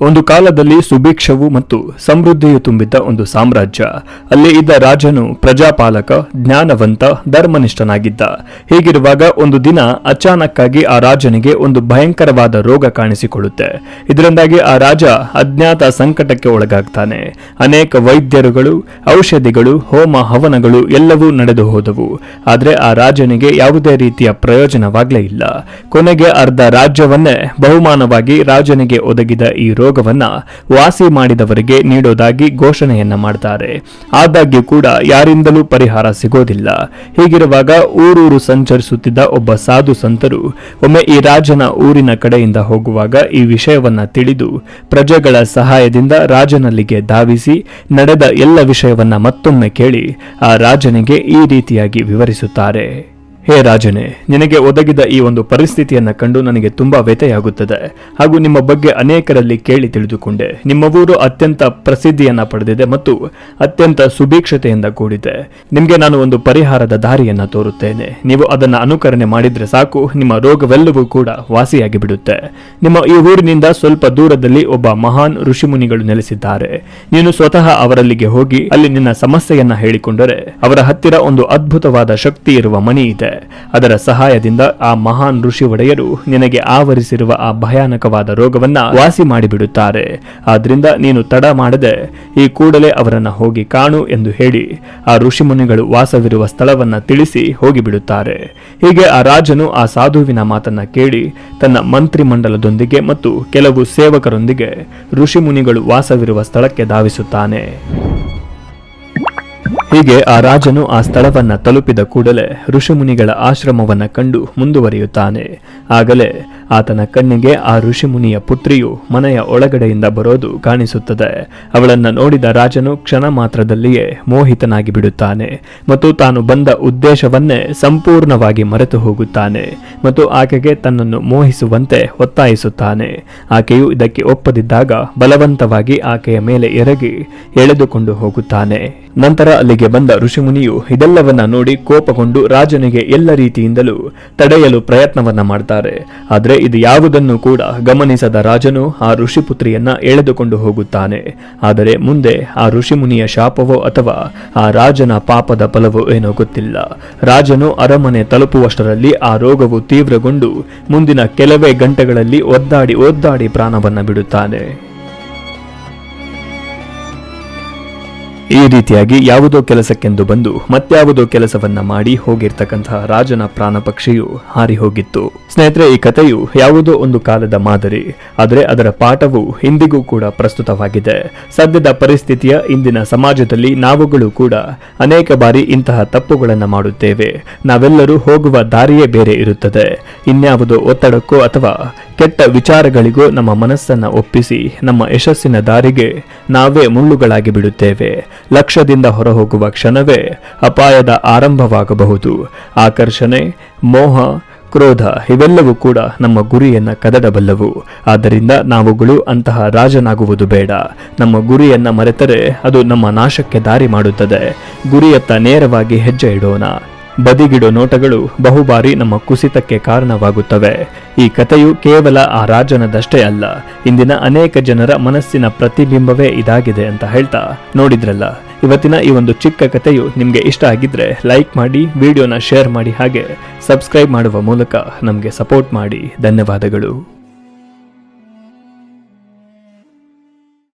ಒಂದು ಕಾಲದಲ್ಲಿ ಸುಭಿಕ್ಷವು ಮತ್ತು ಸಮೃದ್ಧಿಯು ತುಂಬಿದ್ದ ಒಂದು ಸಾಮ್ರಾಜ್ಯ. ಅಲ್ಲಿ ಇದ್ದ ರಾಜನು ಪ್ರಜಾಪಾಲಕ, ಜ್ಞಾನವಂತ, ಧರ್ಮನಿಷ್ಠನಾಗಿದ್ದ. ಹೀಗಿರುವಾಗ ಒಂದು ದಿನ ಅಚಾನಕ್ಕಾಗಿ ಆ ರಾಜನಿಗೆ ಒಂದು ಭಯಂಕರವಾದ ರೋಗ ಕಾಣಿಸಿಕೊಳ್ಳುತ್ತೆ. ಇದರಿಂದಾಗಿ ಆ ರಾಜ ಅಜ್ಞಾತ ಸಂಕಟಕ್ಕೆ ಒಳಗಾಗ್ತಾನೆ. ಅನೇಕ ವೈದ್ಯರುಗಳು, ಔಷಧಿಗಳು, ಹೋಮ ಹವನಗಳು ಎಲ್ಲವೂ ನಡೆದು ಹೋದವು. ಆದರೆ ಆ ರಾಜನಿಗೆ ಯಾವುದೇ ರೀತಿಯ ಪ್ರಯೋಜನವಾಗಲೇ ಇಲ್ಲ. ಕೊನೆಗೆ ಅರ್ಧ ರಾಜ್ಯವನ್ನೇ ಬಹುಮಾನವಾಗಿ ರಾಜನಿಗೆ ಒದಗಿದ ಈ ರೋಗವನ್ನ ವಾಸಿ ಮಾಡಿದವರಿಗೆ ನೀಡೋದಾಗಿ ಘೋಷಣೆಯನ್ನ ಮಾಡ್ತಾರೆ. ಆದಾಗ್ಯೂ ಕೂಡ ಯಾರಿಂದಲೂ ಪರಿಹಾರ ಸಿಗೋದಿಲ್ಲ. ಹೀಗಿರುವಾಗ ಊರೂರು ಸಂಚರಿಸುತ್ತಿದ್ದ ಒಬ್ಬ ಸಾಧು ಸಂತರು ಒಮ್ಮೆ ಈ ರಾಜನ ಊರಿನ ಕಡೆಯಿಂದ ಹೋಗುವಾಗ ಈ ವಿಷಯವನ್ನ ತಿಳಿದು ಪ್ರಜೆಗಳ ಸಹಾಯದಿಂದ ರಾಜನಲ್ಲಿಗೆ ಧಾವಿಸಿ ನಡೆದ ಎಲ್ಲ ವಿಷಯವನ್ನ ಮತ್ತೊಮ್ಮೆ ಕೇಳಿ ಆ ರಾಜನಿಗೆ ಈ ರೀತಿಯಾಗಿ ವಿವರಿಸುತ್ತಾರೆ. ಹೇ ರಾಜನೇ, ನಿನಗೆ ಒದಗಿದ ಈ ಒಂದು ಪರಿಸ್ಥಿತಿಯನ್ನು ಕಂಡು ನನಗೆ ತುಂಬಾ ವ್ಯಥೆಯಾಗುತ್ತದೆ. ಹಾಗೂ ನಿಮ್ಮ ಬಗ್ಗೆ ಅನೇಕರಲ್ಲಿ ಕೇಳಿ ತಿಳಿದುಕೊಂಡೆ. ನಿಮ್ಮ ಊರು ಅತ್ಯಂತ ಪ್ರಸಿದ್ಧಿಯನ್ನ ಪಡೆದಿದೆ ಮತ್ತು ಅತ್ಯಂತ ಸುಭೀಕ್ಷತೆಯಿಂದ ಕೂಡಿದೆ. ನಿಮಗೆ ನಾನು ಒಂದು ಪರಿಹಾರದ ದಾರಿಯನ್ನು ತೋರುತ್ತೇನೆ. ನೀವು ಅದನ್ನು ಅನುಕರಣೆ ಮಾಡಿದ್ರೆ ಸಾಕು, ನಿಮ್ಮ ರೋಗವೆಲ್ಲವೂ ಕೂಡ ವಾಸಿಯಾಗಿ ಬಿಡುತ್ತೆ ನಿಮ್ಮ ಈ ಊರಿನಿಂದ ಸ್ವಲ್ಪ ದೂರದಲ್ಲಿ ಒಬ್ಬ ಮಹಾನ್ ಋಷಿಮುನಿಗಳು ನೆಲೆಸಿದ್ದಾರೆ. ನೀನು ಸ್ವತಃ ಅವರಲ್ಲಿಗೆ ಹೋಗಿ ಅಲ್ಲಿ ನಿನ್ನ ಸಮಸ್ಯೆಯನ್ನ ಹೇಳಿಕೊಂಡರೆ ಅವರ ಹತ್ತಿರ ಒಂದು ಅದ್ಭುತವಾದ ಶಕ್ತಿ ಇರುವ ಮನಿ ಇದೆ ಅದರ ಸಹಾಯದಿಂದ ಆ ಮಹಾನ್ ಋಷಿ ಒಡೆಯರು ನಿನಗೆ ಆವರಿಸಿರುವ ಆ ಭಯಾನಕವಾದ ರೋಗವನ್ನ ವಾಸಿ ಮಾಡಿಬಿಡುತ್ತಾರೆ. ಆದ್ರಿಂದ ನೀನು ತಡ ಮಾಡದೆ ಈ ಕೂಡಲೇ ಅವರನ್ನ ಹೋಗಿ ಕಾಣು ಎಂದು ಹೇಳಿ ಆ ಋಷಿಮುನಿಗಳು ವಾಸವಿರುವ ಸ್ಥಳವನ್ನ ತಿಳಿಸಿ ಹೋಗಿಬಿಡುತ್ತಾರೆ. ಹೀಗೆ ಆ ರಾಜನು ಆ ಸಾಧುವಿನ ಮಾತನ್ನ ಕೇಳಿ ತನ್ನ ಮಂತ್ರಿಮಂಡಲದೊಂದಿಗೆ ಮತ್ತು ಕೆಲವು ಸೇವಕರೊಂದಿಗೆ ಋಷಿಮುನಿಗಳು ವಾಸವಿರುವ ಸ್ಥಳಕ್ಕೆ ಧಾವಿಸುತ್ತಾನೆ. ಹೀಗೆ ಆ ರಾಜನು ಆ ಸ್ಥಳವನ್ನ ತಲುಪಿದ ಕೂಡಲೇ ಋಷಿಮುನಿಗಳ ಆಶ್ರಮವನ್ನ ಕಂಡು ಮುಂದುವರಿಯುತ್ತಾನೆ. ಆಗಲೇ ಆತನ ಕಣ್ಣಿಗೆ ಆ ಋಷಿಮುನಿಯ ಪುತ್ರಿಯು ಮನೆಯ ಒಳಗಡೆಯಿಂದ ಬರೋದು ಕಾಣಿಸುತ್ತದೆ. ಅವಳನ್ನ ನೋಡಿದ ರಾಜನು ಕ್ಷಣ ಮಾತ್ರದಲ್ಲಿಯೇ ಮೋಹಿತನಾಗಿ ಬಿಡುತ್ತಾನೆ ಮತ್ತು ತಾನು ಬಂದ ಉದ್ದೇಶವನ್ನೇ ಸಂಪೂರ್ಣವಾಗಿ ಮರೆತು ಹೋಗುತ್ತಾನೆ ಮತ್ತು ಆಕೆಗೆ ತನ್ನನ್ನು ಮೋಹಿಸುವಂತೆ ಒತ್ತಾಯಿಸುತ್ತಾನೆ. ಆಕೆಯು ಇದಕ್ಕೆ ಒಪ್ಪದಿದ್ದಾಗ ಬಲವಂತವಾಗಿ ಆಕೆಯ ಮೇಲೆ ಎರಗಿ ಎಳೆದುಕೊಂಡು ಹೋಗುತ್ತಾನೆ. ನಂತರ ಬಂದ ಋಷಿಮುನಿಯು ಇದೆಲ್ಲವನ್ನ ನೋಡಿ ಕೋಪಗೊಂಡು ರಾಜನಿಗೆ ಎಲ್ಲ ರೀತಿಯಿಂದಲೂ ತಡೆಯಲು ಪ್ರಯತ್ನವನ್ನ ಮಾಡ್ತಾರೆ. ಆದರೆ ಇದು ಯಾವುದನ್ನು ಕೂಡ ಗಮನಿಸದ ರಾಜನು ಆ ಋಷಿಪುತ್ರಿಯನ್ನ ಎಳೆದುಕೊಂಡು ಹೋಗುತ್ತಾನೆ. ಆದರೆ ಮುಂದೆ ಆ ಋಷಿಮುನಿಯ ಶಾಪವೋ ಅಥವಾ ಆ ರಾಜನ ಪಾಪದ ಫಲವೋ ಏನೋ ಗೊತ್ತಿಲ್ಲ. ರಾಜನು ಅರಮನೆ ತಲುಪುವಷ್ಟರಲ್ಲಿ ಆ ರೋಗವು ತೀವ್ರಗೊಂಡು ಮುಂದಿನ ಕೆಲವೇ ಗಂಟೆಗಳಲ್ಲಿ ಒದ್ದಾಡಿ ಒದ್ದಾಡಿ ಪ್ರಾಣವನ್ನ ಬಿಡುತ್ತಾನೆ. ಈ ರೀತಿಯಾಗಿ ಯಾವುದೋ ಕೆಲಸಕ್ಕೆಂದು ಬಂದು ಮತ್ಯಾವುದೋ ಕೆಲಸವನ್ನ ಮಾಡಿ ಹೋಗಿರ್ತಕ್ಕಂತಹ ರಾಜನ ಪ್ರಾಣ ಪಕ್ಷಿಯು ಹಾರಿ ಹೋಗಿತ್ತು. ಸ್ನೇಹಿತರೆ, ಈ ಕಥೆಯು ಯಾವುದೋ ಒಂದು ಕಾಲದ ಮಾದರಿ, ಆದರೆ ಅದರ ಪಾಠವು ಇಂದಿಗೂ ಕೂಡ ಪ್ರಸ್ತುತವಾಗಿದೆ. ಸದ್ಯದ ಪರಿಸ್ಥಿತಿಯ ಇಂದಿನ ಸಮಾಜದಲ್ಲಿ ನಾವುಗಳು ಕೂಡ ಅನೇಕ ಬಾರಿ ಇಂತಹ ತಪ್ಪುಗಳನ್ನು ಮಾಡುತ್ತೇವೆ. ನಾವೆಲ್ಲರೂ ಹೋಗುವ ದಾರಿಯೇ ಬೇರೆ ಇರುತ್ತದೆ. ಇನ್ಯಾವುದೋ ಒತ್ತಡಕ್ಕೋ ಅಥವಾ ಕೆಟ್ಟ ವಿಚಾರಗಳಿಗೂ ನಮ್ಮ ಮನಸ್ಸನ್ನ ಒಪ್ಪಿಸಿ ನಮ್ಮ ಯಶಸ್ಸಿನ ದಾರಿಗೆ ನಾವೇ ಮುಳ್ಳುಗಳಾಗಿ ಬಿಡುತ್ತೇವೆ. ಲಕ್ಷ್ಯದಿಂದ ಹೊರಹೋಗುವ ಕ್ಷಣವೇ ಅಪಾಯದ ಆರಂಭವಾಗಬಹುದು. ಆಕರ್ಷಣೆ, ಮೋಹ, ಕ್ರೋಧ ಇವೆಲ್ಲವೂ ಕೂಡ ನಮ್ಮ ಗುರಿಯನ್ನ ಕದಡಬಲ್ಲವು. ಆದ್ದರಿಂದ ನಾವುಗಳು ಅಂತಹ ರಾಜನಾಗುವುದು ಬೇಡ. ನಮ್ಮ ಗುರಿಯನ್ನ ಮರೆತರೆ ಅದು ನಮ್ಮ ನಾಶಕ್ಕೆ ದಾರಿ ಮಾಡುತ್ತದೆ. ಗುರಿಯತ್ತ ನೇರವಾಗಿ ಹೆಜ್ಜೆ ಇಡೋಣ. ಬದಿಗಿಡೋ ನೋಟಗಳು ಬಹುಬಾರಿ ನಮ್ಮ ಕುಸಿತಕ್ಕೆ ಕಾರಣವಾಗುತ್ತವೆ. ಈ ಕಥೆಯು ಕೇವಲ ಆ ರಾಜನದಷ್ಟೇ ಅಲ್ಲ, ಇಂದಿನ ಅನೇಕ ಜನರ ಮನಸ್ಸಿನ ಪ್ರತಿಬಿಂಬವೇ ಇದಾಗಿದೆ ಅಂತ ಹೇಳ್ತಾ ನೋಡಿದ್ರಲ್ಲ. ಇವತ್ತಿನ ಈ ಒಂದು ಚಿಕ್ಕ ಕಥೆಯು ನಿಮಗೆ ಇಷ್ಟ ಆಗಿದ್ರೆ ಲೈಕ್ ಮಾಡಿ, ವಿಡಿಯೋನ ಶೇರ್ ಮಾಡಿ ಹಾಗೆ ಸಬ್ಸ್ಕ್ರೈಬ್ ಮಾಡುವ ಮೂಲಕ ನಮಗೆ ಸಪೋರ್ಟ್ ಮಾಡಿ. ಧನ್ಯವಾದಗಳು.